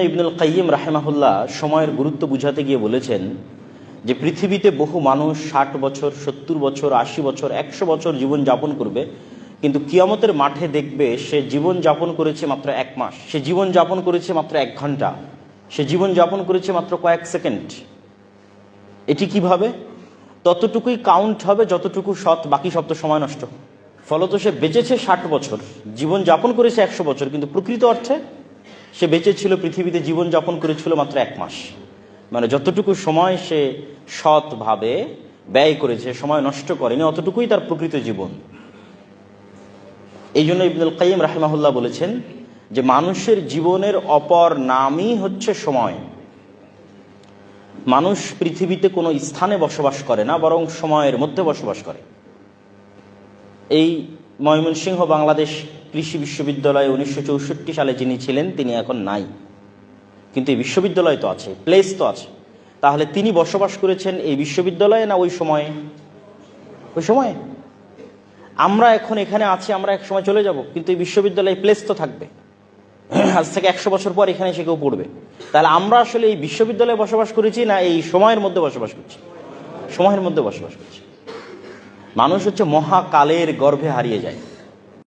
ইবনুল কাইয়িম রাহেমাহুল্লাহ সময়ের গুরুত্ব বুঝাতে গিয়ে বলেছেন যে পৃথিবীতে বহু মানুষ ষাট বছর, সত্তর বছর, আশি বছর, একশো বছর জীবন যাপন করবে, কিন্তু কিয়ামতের মাঠে দেখবে সে জীবন যাপন করেছে মাত্র এক মাস। সে জীবন যাপন করেছে মাত্র এক ঘণ্টা। সে জীবন যাপন করেছে মাত্র কয়েক সেকেন্ড। এটি কীভাবে? ততটুকুই কাউন্ট হবে, যতটুকু সৎ, বাকি সব তো সময় নষ্ট। ফলত সে বেঁচেছে ষাট বছর, জীবন যাপন করেছে একশো বছর, কিন্তু প্রকৃত অর্থে সে বেঁচে ছিল, পৃথিবীতে জীবন যাপন করেছিল মাত্র এক মাস। মানে যতটুকু সময় সে সৎভাবে ব্যয় করেছে সময় নষ্ট করেনি, অতটুকুই তার প্রকৃত জীবন। এই জন্য ইবনুল কাইম রাহমাহুল্লাহ বলেছেন যে মানুষের জীবনের অপর নামই হচ্ছে সময়। মানুষ পৃথিবীতে কোনো স্থানে বসবাস করে না, বরং সময়ের মধ্যে বসবাস করে। এই ময়মনসিংহ, বাংলাদেশ কৃষি বিশ্ববিদ্যালয়ে উনিশশো চৌষট্টি সালে যিনি ছিলেন, তিনি এখন নাই। কিন্তু এই বিশ্ববিদ্যালয় তো আছে প্লেস তো আছে। তাহলে তিনি বসবাস করেছেন এই বিশ্ববিদ্যালয়ে না ওই সময়ে? ওই সময়ে? আমরা এখন এখানে আছি, আমরা এক সময় চলে যাব, কিন্তু এই বিশ্ববিদ্যালয়ে প্লেস তো থাকবে। আজ থেকে একশো বছর পর এখানে এসে কেউ পড়বে। তাহলে আমরা আসলে এই বিশ্ববিদ্যালয়ে বসবাস করেছি না এই সময়ের মধ্যে বসবাস করছি? সময়ের মধ্যে বসবাস করছি। মানুষ হচ্ছে মহাকালের গর্ভে হারিয়ে যায়।